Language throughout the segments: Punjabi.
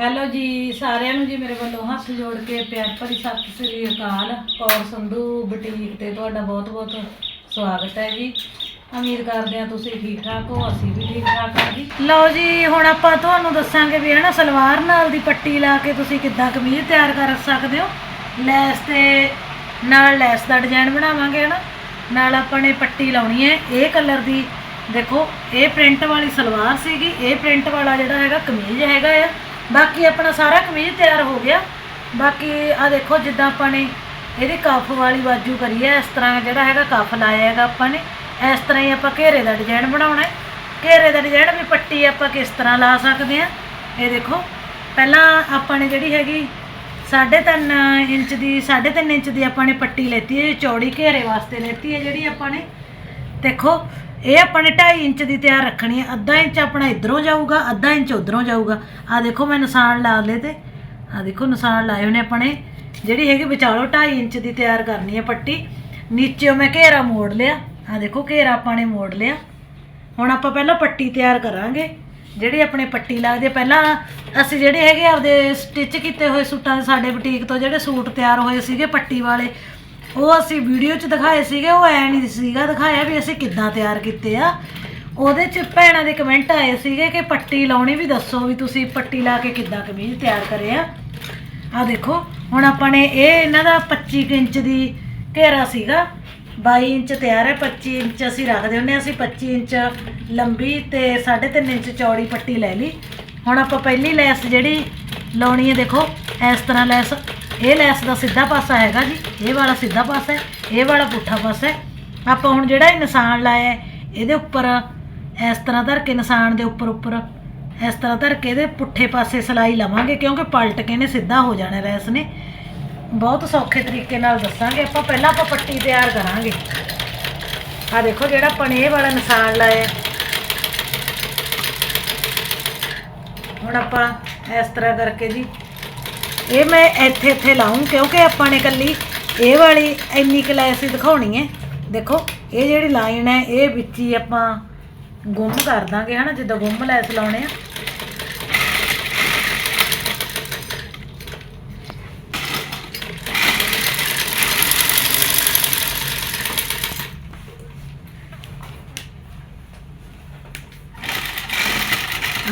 ਹੈਲੋ ਜੀ, ਸਾਰਿਆਂ ਨੂੰ ਜੀ ਮੇਰੇ ਵੱਲੋਂ ਹੱਥ ਜੋੜ ਕੇ ਪਿਆਰ ਭਰੀ ਸਤਿ ਸ੍ਰੀ ਅਕਾਲ। ਕੌਰ ਸੰਧੂ ਬੁਟੀਕ ਤੇ ਤੁਹਾਡਾ ਬਹੁਤ-ਬਹੁਤ ਸਵਾਗਤ ਹੈ ਜੀ। ਉਮੀਦ ਕਰਦੇ ਹਾਂ ਤੁਸੀਂ ਠੀਕ ਠਾਕ ਹੋ, ਅਸੀਂ ਵੀ ਠੀਕ ਠਾਕ ਹਾਂ ਜੀ। ਲਓ ਜੀ, ਹੁਣ ਆਪਾਂ ਤੁਹਾਨੂੰ ਦੱਸਾਂਗੇ ਵੀ ਹਨਾ, ਸਲਵਾਰ ਨਾਲ ਦੀ ਪੱਟੀ ਲਾ ਕੇ ਤੁਸੀਂ ਕਿੱਦਾਂ ਕਮੀਜ਼ ਤਿਆਰ ਕਰ ਸਕਦੇ ਹੋ। ਲੈਸ ਤੇ ਨਾਲ ਲੈਸ ਦਾ ਡਿਜ਼ਾਈਨ ਬਣਾਵਾਂਗੇ ਹਨਾ। ਨਾਲ ਆਪਾਂ ਨੇ ਪੱਟੀ ਲਾਉਣੀ ਹੈ, ਇਹ ਕਲਰ ਦੀ। ਦੇਖੋ, ਇਹ ਪ੍ਰਿੰਟ ਵਾਲੀ ਸਲਵਾਰ ਸੀਗੀ, ਇਹ ਪ੍ਰਿੰਟ ਵਾਲਾ ਜਿਹੜਾ ਹੈਗਾ ਕਮੀਜ਼ ਹੈਗਾ ਆ। ਬਾਕੀ ਆਪਣਾ ਸਾਰਾ ਕਮੀਜ਼ ਤਿਆਰ ਹੋ ਗਿਆ। ਬਾਕੀ ਆ ਦੇਖੋ ਜਿੱਦਾਂ ਆਪਾਂ ਨੇ ਇਹਦੀ ਕਫ ਵਾਲੀ ਬਾਜੂ ਕਰੀ ਹੈ, ਇਸ ਤਰ੍ਹਾਂ ਜਿਹੜਾ ਹੈਗਾ ਕਫ ਲਾਇਆ ਹੈਗਾ ਆਪਾਂ ਨੇ। ਇਸ ਤਰ੍ਹਾਂ ਹੀ ਆਪਾਂ ਘੇਰੇ ਦਾ ਡਿਜ਼ਾਈਨ ਬਣਾਉਣਾ ਹੈ। ਘੇਰੇ ਦਾ ਡਿਜ਼ਾਈਨ ਵੀ ਪੱਟੀ ਆਪਾਂ ਕਿਸ ਤਰ੍ਹਾਂ ਲਾ ਸਕਦੇ ਆ ਇਹ ਦੇਖੋ, ਪਹਿਲਾਂ ਆਪਾਂ ਨੇ ਜਿਹੜੀ ਹੈਗੀ 3.5 ਇੰਚ ਦੀ 3.5 ਇੰਚ ਦੀ ਆਪਾਂ ਨੇ ਪੱਟੀ ਲੈਤੀ ਹੈ, ਚੌੜੀ ਘੇਰੇ ਵਾਸਤੇ ਲੈਤੀ ਹੈ ਜਿਹੜੀ ਆਪਾਂ ਨੇ। ਦੇਖੋ ਇਹ ਆਪਾਂ ਨੇ 2.5 ਇੰਚ ਦੀ ਤਿਆਰ ਰੱਖਣੀ ਹੈ। ਅੱਧਾ ਇੰਚ ਆਪਣਾ ਇਧਰੋਂ ਜਾਊਗਾ, ਅੱਧਾ ਇੰਚ ਉਧਰੋਂ ਜਾਊਗਾ। ਆ ਦੇਖੋ, ਮੈਂ ਨਿਸ਼ਾਨ ਲਾ ਲਏ ਤੇ ਆ ਦੇਖੋ, ਨਿਸ਼ਾਨ ਲਾਏ ਹੋਣੇ ਆਪਾਂ ਨੇ। ਜਿਹੜੀ ਹੈਗੀ, ਵਿਚਾਲੋ 2.5 ਇੰਚ ਦੀ ਤਿਆਰ ਕਰਨੀ ਹੈ ਪੱਟੀ। ਨੀਚੇ ਮੈਂ ਘੇਰਾ ਮੋੜ ਲਿਆ। ਆ ਦੇਖੋ, ਘੇਰਾ ਆਪਾਂ ਨੇ ਮੋੜ ਲਿਆ। ਹੁਣ ਆਪਾਂ ਪਹਿਲਾਂ ਪੱਟੀ ਤਿਆਰ ਕਰਾਂਗੇ। ਜਿਹੜੇ ਆਪਣੇ ਪੱਟੀ ਲੱਗਦੇ ਪਹਿਲਾਂ ਅਸੀਂ ਜਿਹੜੇ ਹੈਗੇ, ਆਪਦੇ ਸਟਿਚ ਕੀਤੇ ਹੋਏ ਸੂਟਾਂ ਦੇ ਸਾਡੇ ਬੁਟੀਕ ਤੋਂ ਜਿਹੜੇ ਸੂਟ ਤਿਆਰ ਹੋਏ ਸੀਗੇ ਪੱਟੀ ਵਾਲੇ ਉਹ ਅਸੀਂ ਵੀਡੀਓ 'ਚ ਦਿਖਾਏ ਸੀਗੇ, ਉਹ ਐ ਨਹੀਂ ਸੀਗਾ ਦਿਖਾਇਆ ਵੀ ਅਸੀਂ ਕਿੱਦਾਂ ਤਿਆਰ ਕੀਤੇ ਆ। ਉਹਦੇ 'ਚ ਭੈਣਾਂ ਦੇ ਕਮੈਂਟ ਆਏ ਸੀਗੇ ਕਿ ਪੱਟੀ ਲਾਉਣੀ ਵੀ ਦੱਸੋ ਵੀ ਤੁਸੀਂ ਪੱਟੀ ਲਾ ਕੇ ਕਿੱਦਾਂ ਕਮੀਜ਼ ਤਿਆਰ ਕਰਿਆ ਆ। ਦੇਖੋ, ਹੁਣ ਆਪਾਂ ਨੇ ਇਹ ਇਹਨਾਂ ਦਾ 25 ਕੁ ਇੰਚ ਦੀ ਘੇਰਾ ਸੀਗਾ। 22 ਇੰਚ ਤਿਆਰ ਹੈ 25 ਇੰਚ ਅਸੀਂ ਰੱਖਦੇ ਹੁੰਦੇ ਹਾਂ, ਅਸੀਂ 25 ਇੰਚ ਲੰਬੀ ਤੇ 3.5 ਇੰਚ ਚੌੜੀ ਪੱਟੀ ਲੈ ਲਈ। ਹੁਣ ਆਪਾਂ ਪਹਿਲੀ ਲੈਸ ਜਿਹੜੀ ਲਾਉਣੀ ਹੈ, ਦੇਖੋ, ਇਸ ਤਰ੍ਹਾਂ ਲੈਸ ਇਹ ਲੈਸ ਦਾ ਸਿੱਧਾ ਪਾਸਾ ਹੈਗਾ ਜੀ, ਇਹ ਵਾਲਾ ਸਿੱਧਾ ਪਾਸਾ ਹੈ, ਇਹ ਵਾਲਾ ਪੁੱਠਾ ਪਾਸਾ ਹੈ। ਆਪਾਂ ਹੁਣ ਜਿਹੜਾ ਇਹ ਨਿਸ਼ਾਨ ਲਾਇਆ ਇਹਦੇ ਉੱਪਰ, ਇਸ ਤਰ੍ਹਾਂ ਧਰ ਕੇ ਨਿਸ਼ਾਨ ਦੇ ਉੱਪਰ ਉੱਪਰ, ਇਸ ਤਰ੍ਹਾਂ ਧਰ ਕੇ ਇਹਦੇ ਪੁੱਠੇ ਪਾਸੇ ਸਲਾਈ ਲਵਾਂਗੇ, ਕਿਉਂਕਿ ਪਲਟ ਕੇ ਨੇ ਸਿੱਧਾ ਹੋ ਜਾਣਾ ਰੈਸ ਨੇ। ਬਹੁਤ ਸੌਖੇ ਤਰੀਕੇ ਨਾਲ ਦੱਸਾਂਗੇ, ਆਪਾਂ ਪਹਿਲਾਂ ਆਪਾਂ ਪੱਟੀ ਤਿਆਰ ਕਰਾਂਗੇ। ਆ ਦੇਖੋ ਜਿਹੜਾ ਆਪਾਂ ਨੇ ਇਹ ਵਾਲਾ ਨਿਸ਼ਾਨ ਲਾਇਆ ਹੁਣ ਆਪਾਂ ਇਸ ਤਰ੍ਹਾਂ ਕਰਕੇ ਜੀ ਇਹ ਮੈਂ ਇੱਥੇ ਇੱਥੇ ਲਾਉਂ ਕਿਉਂਕਿ ਆਪਾਂ ਨੇ ਕੱਲੀ ਇਹ ਵਾਲੀ ਇੰਨੀ ਕਲਾਸ ਹੀ ਦਿਖਾਉਣੀ ਹੈ। ਦੇਖੋ, ਇਹ ਜਿਹੜੀ ਲਾਈਨ ਹੈ, ਇਹ ਵਿੱਚ ਹੀ ਆਪਾਂ ਗੁੰਮ ਕਰ ਦਾਂਗੇ ਹਨਾ, ਜਿੱਦਾਂ ਗੁੰਮ ਲੈਸ ਲਾਉਣੇ ਆ।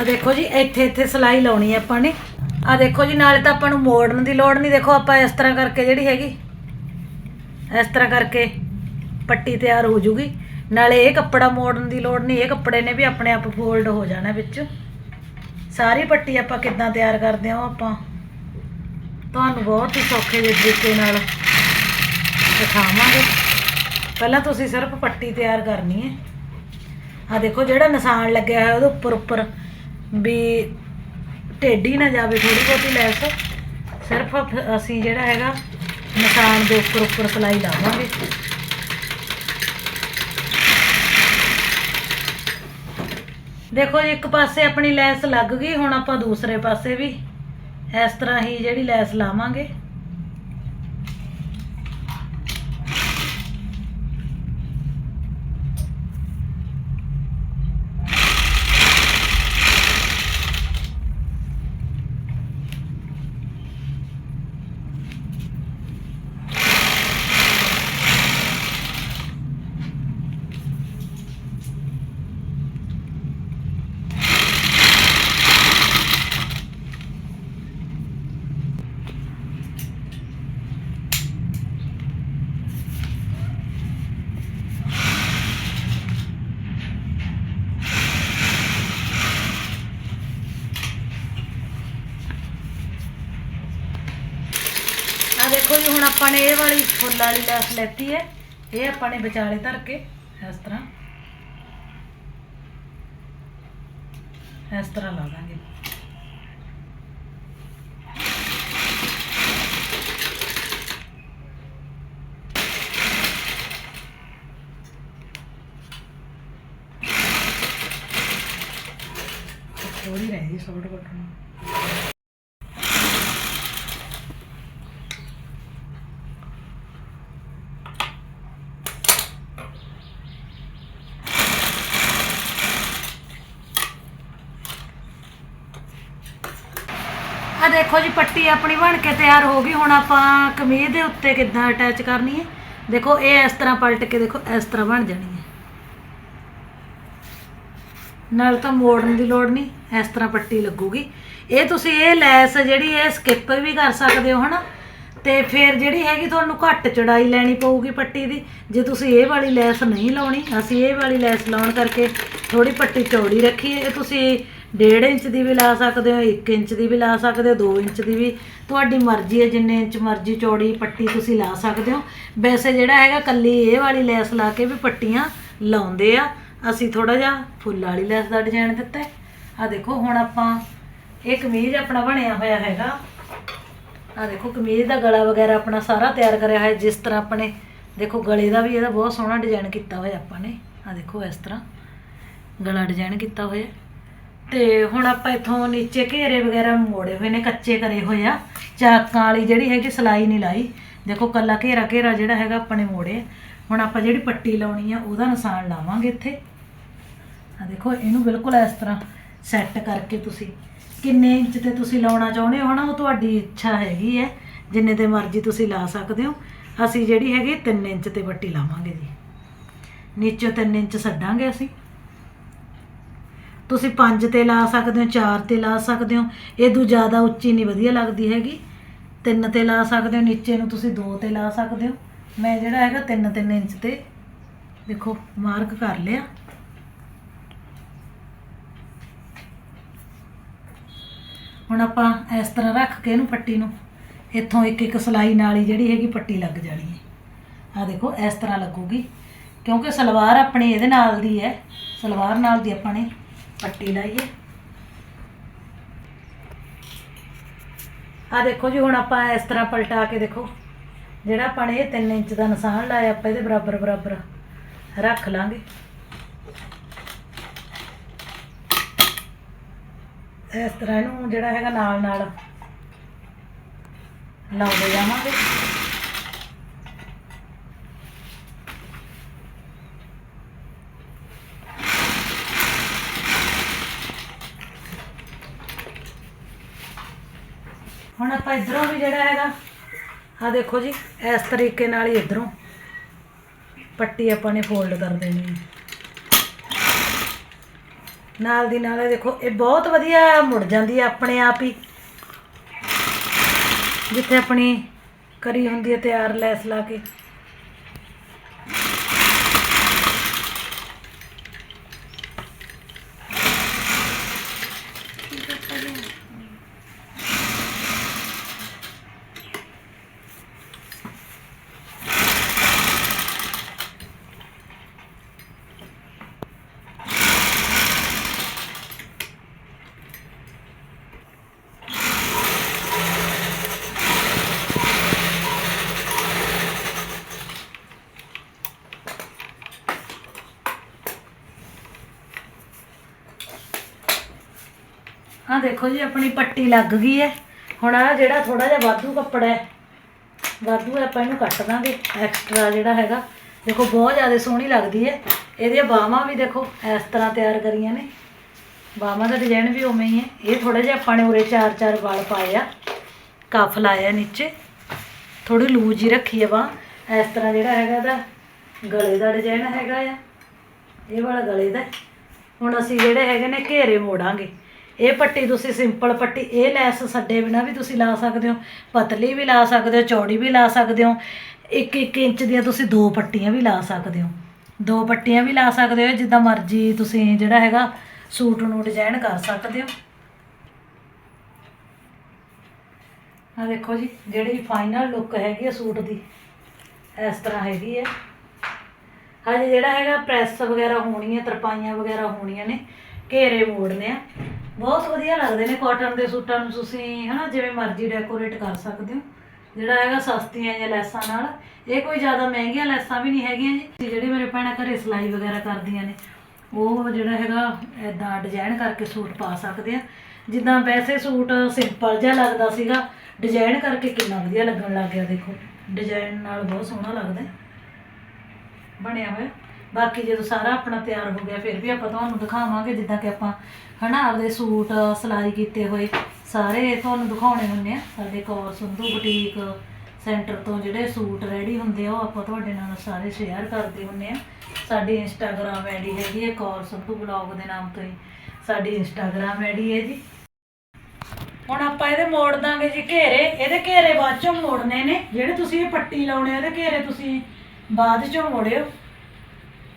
ਆ ਦੇਖੋ ਜੀ, ਇੱਥੇ ਇੱਥੇ ਸਲਾਈ ਲਾਉਣੀ ਹੈ ਆਪਾਂ ਨੇ। ਆ ਦੇਖੋ ਜੀ, ਨਾਲੇ ਤਾਂ ਆਪਾਂ ਨੂੰ ਮੋੜਨ ਦੀ ਲੋੜ ਨਹੀਂ। ਦੇਖੋ, ਆਪਾਂ ਇਸ ਤਰ੍ਹਾਂ ਕਰਕੇ ਜਿਹੜੀ ਹੈਗੀ, ਇਸ ਤਰ੍ਹਾਂ ਕਰਕੇ ਪੱਟੀ ਤਿਆਰ ਹੋ ਜੂਗੀ। ਨਾਲੇ ਇਹ ਕੱਪੜਾ ਮੋੜਨ ਦੀ ਲੋੜ ਨਹੀਂ, ਇਹ ਕੱਪੜੇ ਨੇ ਵੀ ਆਪਣੇ ਆਪ ਫੋਲਡ ਹੋ ਜਾਣਾ ਵਿੱਚ। ਸਾਰੀ ਪੱਟੀ ਆਪਾਂ ਕਿੱਦਾਂ ਤਿਆਰ ਕਰਦੇ ਹਾਂ ਉਹ ਆਪਾਂ ਤੁਹਾਨੂੰ ਬਹੁਤ ਹੀ ਸੌਖੇ ਜਿਹੇ ਤਰੀਕੇ ਨਾਲ ਦਿਖਾਵਾਂਗੇ। ਪਹਿਲਾਂ ਤੁਸੀਂ ਸਿਰਫ ਪੱਟੀ ਤਿਆਰ ਕਰਨੀ ਹੈ। ਆ ਦੇਖੋ ਜਿਹੜਾ ਨਿਸ਼ਾਨ ਲੱਗਿਆ ਹੋਇਆ ਉਹਦੇ ਉੱਪਰ ਉੱਪਰ ਵੀ ਟੇਢੀ ਨਾ ਜਾਵੇ ਥੋੜੀ ਬਹੁਤੀ ਲੈਸ। ਸਿਰਫ ਅਸੀਂ ਜਿਹੜਾ ਹੈਗਾ ਨਿਸ਼ਾਨ ਦੇ ਉੱਪਰ ਉੱਪਰ ਸਲਾਈ ਲਾਵਾਂਗੇ। ਦੇਖੋ ਜੀ, ਇੱਕ ਪਾਸੇ ਆਪਣੀ ਲੈਸ ਲੱਗ ਗਈ, ਹੁਣ ਆਪਾਂ ਦੂਸਰੇ ਪਾਸੇ ਵੀ ਇਸ ਤਰ੍ਹਾਂ ਹੀ ਜਿਹੜੀ ਲੈਸ ਲਾਵਾਂਗੇ ਆ ਦੇਖੋ ਜੀ, ਹੁਣ ਆਪਾਂ ਨੇ ਇਹ ਵਾਲੀ ਫੁੱਲ ਵਾਲੀ ਲੈਸ ਲੈਤੀ ਹੈ। ਇਹ ਆਪਾਂ ਨੇ ਵਿਚਾਲੇ ਧਰ ਕੇ ਇਸ ਤਰ੍ਹਾਂ ਇਸ ਤਰ੍ਹਾਂ ਲਾ ਦਾਂਗੇ। ਥੋੜੀ ਰਹਿ ਗਈ ਸੋਟ ਕੱਟਣ ਆ ਦੇਖੋ ਜੀ, ਪੱਟੀ ਆਪਣੀ ਬਣ ਕੇ ਤਿਆਰ ਹੋ ਗਈ। ਹੁਣ ਆਪਾਂ ਕਮੀਜ਼ ਦੇ ਉੱਤੇ ਕਿੱਦਾਂ ਅਟੈਚ ਕਰਨੀ ਹੈ? ਦੇਖੋ, ਇਹ ਇਸ ਤਰ੍ਹਾਂ ਪਲਟ ਕੇ ਦੇਖੋ, ਇਸ ਤਰ੍ਹਾਂ ਬਣ ਜਾਣੀ ਹੈ। ਨਾਲ ਤਾਂ ਮੋੜਨ ਦੀ ਲੋੜ ਨਹੀਂ, ਇਸ ਤਰ੍ਹਾਂ ਪੱਟੀ ਲੱਗੂਗੀ। ਇਹ ਤੁਸੀਂ ਇਹ ਲੈਸ ਜਿਹੜੀ ਹੈ ਸਕਿਪ ਵੀ ਕਰ ਸਕਦੇ ਹੋ, ਹਨਾ? ਤੇ ਫਿਰ ਜਿਹੜੀ ਹੈਗੀ ਤੁਹਾਨੂੰ ਘੱਟ ਚੜਾਈ ਲੈਣੀ ਪਊਗੀ ਪੱਟੀ ਦੀ। ਜੇ ਤੁਸੀਂ ਇਹ ਵਾਲੀ ਲੈਸ ਨਹੀਂ ਲਾਉਣੀ, ਅਸੀਂ ਇਹ ਵਾਲੀ ਲੈਸ ਲਾਉਣ ਕਰਕੇ ਥੋੜੀ ਪੱਟੀ ਚੌੜੀ ਰੱਖੀ ਹੈ। ਇਹ ਤੁਸੀਂ 1.5 ਇੰਚ ਦੀ ਵੀ ਲਾ ਸਕਦੇ ਹੋ 1 ਇੰਚ ਦੀ ਵੀ ਲਾ ਸਕਦੇ ਹੋ 2 ਇੰਚ ਦੀ ਵੀ। ਤੁਹਾਡੀ ਮਰਜ਼ੀ ਹੈ, ਜਿੰਨੇ ਇੰਚ ਮਰਜ਼ੀ ਚੌੜੀ ਪੱਟੀ ਤੁਸੀਂ ਲਾ ਸਕਦੇ ਹੋ। ਵੈਸੇ ਜਿਹੜਾ ਹੈਗਾ, ਕੱਲੀ ਇਹ ਵਾਲੀ ਲੈਸ ਲਾ ਕੇ ਵੀ ਪੱਟੀਆਂ ਲਾਉਂਦੇ ਆ। ਅਸੀਂ ਥੋੜਾ ਜਿਹਾ ਫੁੱਲ ਵਾਲੀ ਲੈਸ ਦਾ ਡਿਜ਼ਾਈਨ ਦਿੱਤਾ ਹੈ। ਆ ਦੇਖੋ, ਹੁਣ ਆਪਾਂ ਇਹ ਕਮੀਜ਼ ਆਪਣਾ ਬਣਿਆ ਹੋਇਆ ਹੈਗਾ। ਆ ਦੇਖੋ, ਕਮੀਜ਼ ਦਾ ਗਲਾ ਵਗੈਰਾ ਆਪਣਾ ਸਾਰਾ ਤਿਆਰ ਕਰਿਆ ਹੋਇਆ। ਜਿਸ ਤਰ੍ਹਾਂ ਆਪਣੇ ਦੇਖੋ, ਗਲੇ ਦਾ ਵੀ ਇਹਦਾ ਬਹੁਤ ਸੋਹਣਾ ਡਿਜ਼ਾਈਨ ਕੀਤਾ ਹੋਇਆ ਆਪਾਂ ਨੇ। ਆ ਦੇਖੋ, ਇਸ ਤਰ੍ਹਾਂ ਗਲਾ ਡਿਜ਼ਾਈਨ ਕੀਤਾ ਹੋਇਆ। ਤੇ ਹੁਣ ਆਪਾਂ ਇੱਥੋਂ ਨੀਚੇ ਘੇਰੇ ਵਗੈਰਾ ਮੋੜੇ ਹੋਏ ਨੇ ਕੱਚੇ ਕਰੇ ਹੋਏ ਆ। ਚਾਕਾਂ ਵਾਲੀ ਜਿਹੜੀ ਹੈਗੀ ਸਲਾਈ ਨਹੀਂ ਲਾਈ। ਦੇਖੋ ਕੱਲਾ ਘੇਰਾ ਘੇਰਾ ਜਿਹੜਾ ਹੈਗਾ ਆਪਣੇ ਨੇ ਮੋੜੇ ਹੁਣ ਆਪਾਂ ਜਿਹੜੀ ਪੱਟੀ ਲਾਉਣੀ ਆ ਉਹਦਾ ਨਿਸ਼ਾਨ ਲਾਵਾਂਗੇ ਇੱਥੇ। ਆ ਦੇਖੋ, ਇਹਨੂੰ ਬਿਲਕੁਲ ਇਸ ਤਰ੍ਹਾਂ ਸੈੱਟ ਕਰਕੇ ਤੁਸੀਂ ਕਿੰਨੇ ਇੰਚ ਤੇ ਤੁਸੀਂ ਲਾਉਣਾ ਚਾਹੁੰਦੇ ਹੋ ਨਾ ਉਹ ਤੁਹਾਡੀ ਇੱਛਾ ਹੈਗੀ ਹੈ। ਜਿੰਨੇ ਤੇ ਮਰਜ਼ੀ ਤੁਸੀਂ ਲਾ ਸਕਦੇ ਹੋ। ਅਸੀਂ ਜਿਹੜੀ ਹੈਗੀ 3 ਇੰਚ ਤੇ ਪੱਟੀ ਲਾਵਾਂਗੇ ਜੀ। ਨੀਚੋਂ 3 ਇੰਚ ਛੱਡਾਂਗੇ ਅਸੀਂ। ਤੁਸੀਂ 5 ਤੇ ਲਾ ਸਕਦੇ ਹੋ 4 ਤੇ ਲਾ ਸਕਦੇ ਹੋ, ਇਹ ਤੋਂ ਜ਼ਿਆਦਾ ਉੱਚੀ ਨਹੀਂ ਵਧੀਆ ਲੱਗਦੀ ਹੈਗੀ। 3 ਤੇ ਲਾ ਸਕਦੇ ਹੋ, ਨੀਚੇ ਨੂੰ ਤੁਸੀਂ 2 ਤੇ ਲਾ ਸਕਦੇ ਹੋ। ਮੈਂ ਜਿਹੜਾ ਹੈਗਾ 3 3 ਇੰਚ ਤੇ ਦੇਖੋ ਮਾਰਕ ਕਰ ਲਿਆ। ਹੁਣ ਆਪਾਂ ਇਸ ਤਰ੍ਹਾਂ ਰੱਖ ਕੇ ਇਹਨੂੰ ਪੱਟੀ ਨੂੰ, ਇੱਥੋਂ ਇੱਕ ਇੱਕ ਸਲਾਈ ਨਾਲ ਹੀ ਜਿਹੜੀ ਹੈਗੀ ਪੱਟੀ ਲੱਗ ਜਾਣੀ ਹੈ। ਆ ਦੇਖੋ, ਇਸ ਤਰ੍ਹਾਂ ਲੱਗੂਗੀ, ਕਿਉਂਕਿ ਸਲਵਾਰ ਆਪਣੀ ਇਹਦੇ ਨਾਲ ਦੀ ਹੈ, ਸਲਵਾਰ ਨਾਲ ਦੀ ਆਪਾਂ ਨੇ ਪੱਟੀ ਲਾਈਏ। ਹੈ ਆ ਦੇਖੋ ਜੀ, ਹੁਣ ਆਪਾਂ ਇਸ ਤਰ੍ਹਾਂ ਪਲਟਾ ਕੇ ਦੇਖੋ। ਜਿਹੜਾ ਆਪਾਂ ਨੇ ਇਹ 3 ਇੰਚ ਦਾ ਨਿਸ਼ਾਨ ਲਾਇਆ, ਆਪਾਂ ਇਹਦੇ ਬਰਾਬਰ ਬਰਾਬਰ ਰੱਖ ਲਾਂਗੇ। ਇਸ ਤਰ੍ਹਾਂ ਇਹਨੂੰ ਜਿਹੜਾ ਹੈਗਾ ਨਾਲ ਨਾਲ ਲਾਉਂਦੇ ਜਾਵਾਂਗੇ। ਹੁਣ ਆਪਾਂ ਇਧਰੋਂ ਵੀ ਜਿਹੜਾ ਹੈਗਾ ਆ ਦੇਖੋ ਜੀ, ਇਸ ਤਰੀਕੇ ਨਾਲ ਹੀ ਇਧਰੋਂ ਪੱਟੀ ਆਪਾਂ ਨੇ ਫੋਲਡ ਕਰ ਦੇਣੀ ਹੈ। ਨਾਲ ਦੀ ਨਾਲ ਇਹ ਦੇਖੋ, ਇਹ ਬਹੁਤ ਵਧੀਆ ਮੁੜ ਜਾਂਦੀ ਹੈ ਆਪਣੇ ਆਪ ਹੀ। ਜਿੱਥੇ ਆਪਣੀ ਕਰੀ ਹੁੰਦੀ ਹੈ ਤਿਆਰ ਲੈਸ ਲਾ ਕੇ। ਆ ਦੇਖੋ ਜੀ, ਆਪਣੀ ਪੱਟੀ ਲੱਗ ਗਈ ਹੈ। ਹੁਣ ਆ ਜਿਹੜਾ ਥੋੜਾ ਜਿਹਾ ਵਾਧੂ ਕੱਪੜਾ ਹੈ, ਵਾਧੂ ਆਪਾਂ ਇਹਨੂੰ ਕੱਟ ਦਾਂਗੇ ਐਕਸਟਰਾ ਜਿਹੜਾ ਹੈਗਾ। ਦੇਖੋ, ਬਹੁਤ ਜ਼ਿਆਦਾ ਸੋਹਣੀ ਲੱਗਦੀ ਹੈ। ਇਹਦੀਆਂ ਬਾਹਾਂ ਵੀ ਦੇਖੋ, ਇਸ ਤਰ੍ਹਾਂ ਤਿਆਰ ਕਰੀਆਂ ਨੇ। ਬਾਹਾਂ ਦਾ ਡਿਜ਼ਾਈਨ ਵੀ ਉਵੇਂ ਹੀ ਹੈ। ਇਹ ਥੋੜਾ ਜਿਹਾ ਆਪਾਂ ਨੇ ਉਰੇ ਚਾਰ ਚਾਰ ਵਾਲ ਪਾਏ ਆ। ਕਫ ਲਾਇਆ ਨੀਚੇ। ਥੋੜੀ ਲੂਜ ਹੀ ਰੱਖੀ ਹੈ ਬਾਂਹ। ਇਸ ਤਰ੍ਹਾਂ ਜਿਹੜਾ ਹੈਗਾ ਇਹਦਾ ਗਲੇ ਦਾ ਡਿਜ਼ਾਈਨ ਹੈਗਾ ਆ। ਇਹ ਵਾਲਾ ਗਲੇ ਦਾ ਹੁਣ ਅਸੀਂ ਜਿਹੜੇ ਹੈਗੇ ਨੇ ਘੇਰੇ ਮੋੜਾਂਗੇ। ਇਹ ਪੱਟੀ ਤੁਸੀਂ ਸਿੰਪਲ ਪੱਟੀ, ਇਹ ਲੈਸ ਛੱਡੇ ਬਿਨਾ ਵੀ ਤੁਸੀਂ ਲਾ ਸਕਦੇ ਹੋ, ਪਤਲੀ ਵੀ ਲਾ ਸਕਦੇ ਹੋ, ਚੌੜੀ ਵੀ ਲਾ ਸਕਦੇ ਹੋ, ਇੱਕ ਇੱਕ ਇੰਚ ਦੀਆਂ ਤੁਸੀਂ ਦੋ ਪੱਟੀਆਂ ਵੀ ਲਾ ਸਕਦੇ ਹੋ। ਦੋ ਪੱਟੀਆਂ ਵੀ ਲਾ ਸਕਦੇ ਹੋ, ਜਿੱਦਾਂ ਮਰਜ਼ੀ ਤੁਸੀਂ ਜਿਹੜਾ ਹੈਗਾ ਸੂਟ ਨੂੰ ਡਿਜ਼ਾਈਨ ਕਰ ਸਕਦੇ ਹੋ। ਆ ਦੇਖੋ ਜੀ, ਜਿਹੜੀ ਫਾਈਨਲ ਲੁੱਕ ਹੈਗੀ ਹੈ ਸੂਟ ਦੀ, ਇਸ ਤਰ੍ਹਾਂ ਹੈਗੀ ਹੈ ਹਜੇ ਜਿਹੜਾ ਹੈਗਾ ਪ੍ਰੈਸ ਵਗੈਰਾ ਹੋਣੀ ਹੈ ਤਰਪਾਈਆਂ ਵਗੈਰਾ ਹੋਣੀਆਂ ਨੇ, ਘੇਰੇ ਮੋੜਨੇ ਆ। ਬਹੁਤ ਵਧੀਆ ਲੱਗਦੇ ਨੇ ਕਾਟਨ ਦੇ ਸੂਟਾਂ ਨੂੰ ਤੁਸੀਂ, ਹਨਾ, ਜਿਵੇਂ ਮਰਜ਼ੀ ਡੈਕੋਰੇਟ ਕਰ ਸਕਦੇ ਹੋ। ਜਿਹੜਾ ਹੈਗਾ ਸਸਤੀਆਂ ਜਾਂ ਲੈਸਾਂ ਨਾਲ। ਇਹ ਕੋਈ ਜ਼ਿਆਦਾ ਮਹਿੰਗੀਆਂ ਲੈਸਾਂ ਵੀ ਨਹੀਂ ਹੈਗੀਆਂ ਜੀ। ਜਿਹੜੀ ਮੇਰੇ ਭੈਣਾਂ ਘਰੇ ਸਿਲਾਈ ਵਗੈਰਾ ਕਰਦੀਆਂ ਨੇ, ਉਹ ਜਿਹੜਾ ਹੈਗਾ ਐਦਾਂ ਡਿਜ਼ਾਈਨ ਕਰਕੇ ਸੂਟ ਪਾ ਸਕਦੇ ਆ। ਜਿੱਦਾਂ ਵੈਸੇ ਸੂਟ ਸਿੰਪਲ ਜਿਹਾ ਲੱਗਦਾ ਸੀਗਾ ਡਿਜ਼ਾਈਨ ਕਰਕੇ ਕਿੰਨਾ ਵਧੀਆ ਲੱਗਣ ਲੱਗ ਗਿਆ, ਦੇਖੋ। ਡਿਜ਼ਾਈਨ ਨਾਲ ਬਹੁਤ ਸੋਹਣਾ ਲੱਗਦਾ ਬਣਿਆ ਹੋਇਆ। ਬਾਕੀ ਜਦੋਂ ਸਾਰਾ ਆਪਣਾ ਤਿਆਰ ਹੋ ਗਿਆ ਫਿਰ ਵੀ ਆਪਾਂ ਤੁਹਾਨੂੰ ਦਿਖਾਵਾਂਗੇ ਜਿੱਦਾਂ ਕਿ ਆਪਾਂ ਹਨਾ ਆਪਦੇ ਸੂਟ ਸਿਲਾਈ ਕੀਤੇ ਹੋਏ ਸਾਰੇ ਤੁਹਾਨੂੰ ਦਿਖਾਉਣੇ ਹੁੰਦੇ ਆ। ਸਾਡੇ ਕੌਰ ਸੰਧੂ ਬੁਟੀਕ ਸੈਂਟਰ ਤੋਂ ਜਿਹੜੇ ਸੂਟ ਰੈਡੀ ਹੁੰਦੇ ਆ ਉਹ ਆਪਾਂ ਤੁਹਾਡੇ ਨਾਲ ਸਾਰੇ ਸ਼ੇਅਰ ਕਰਦੇ ਹੁੰਦੇ ਆ। ਸਾਡੀ ਇੰਸਟਾਗ੍ਰam ਆਈਡੀ ਹੈਗੀ ਹੈ ਕੌਰ ਸੰਧੂ ਬਲੌਗ ਦੇ ਨਾਮ ਤੋਂ ਹੀ। ਸਾਡੀ ਇੰਸਟਾਗ੍ਰam ਆਈਡੀ ਹੈ ਜੀ। ਹੁਣ ਆਪਾਂ ਇਹਦੇ ਮੋੜ ਦਾਂਗੇ ਜੀ ਘੇਰੇ। ਇਹਦੇ ਘੇਰੇ ਬਾਅਦ ਚੋਂ ਮੋੜਨੇ ਨੇ। ਜਿਹੜੇ ਤੁਸੀਂ ਇਹ ਪੱਟੀ ਲਾਉਣੇ ਆ, ਇਹਦੇ ਘੇਰੇ ਤੁਸੀਂ ਬਾਅਦ ਚੋਂ ਮੋੜਿਓ।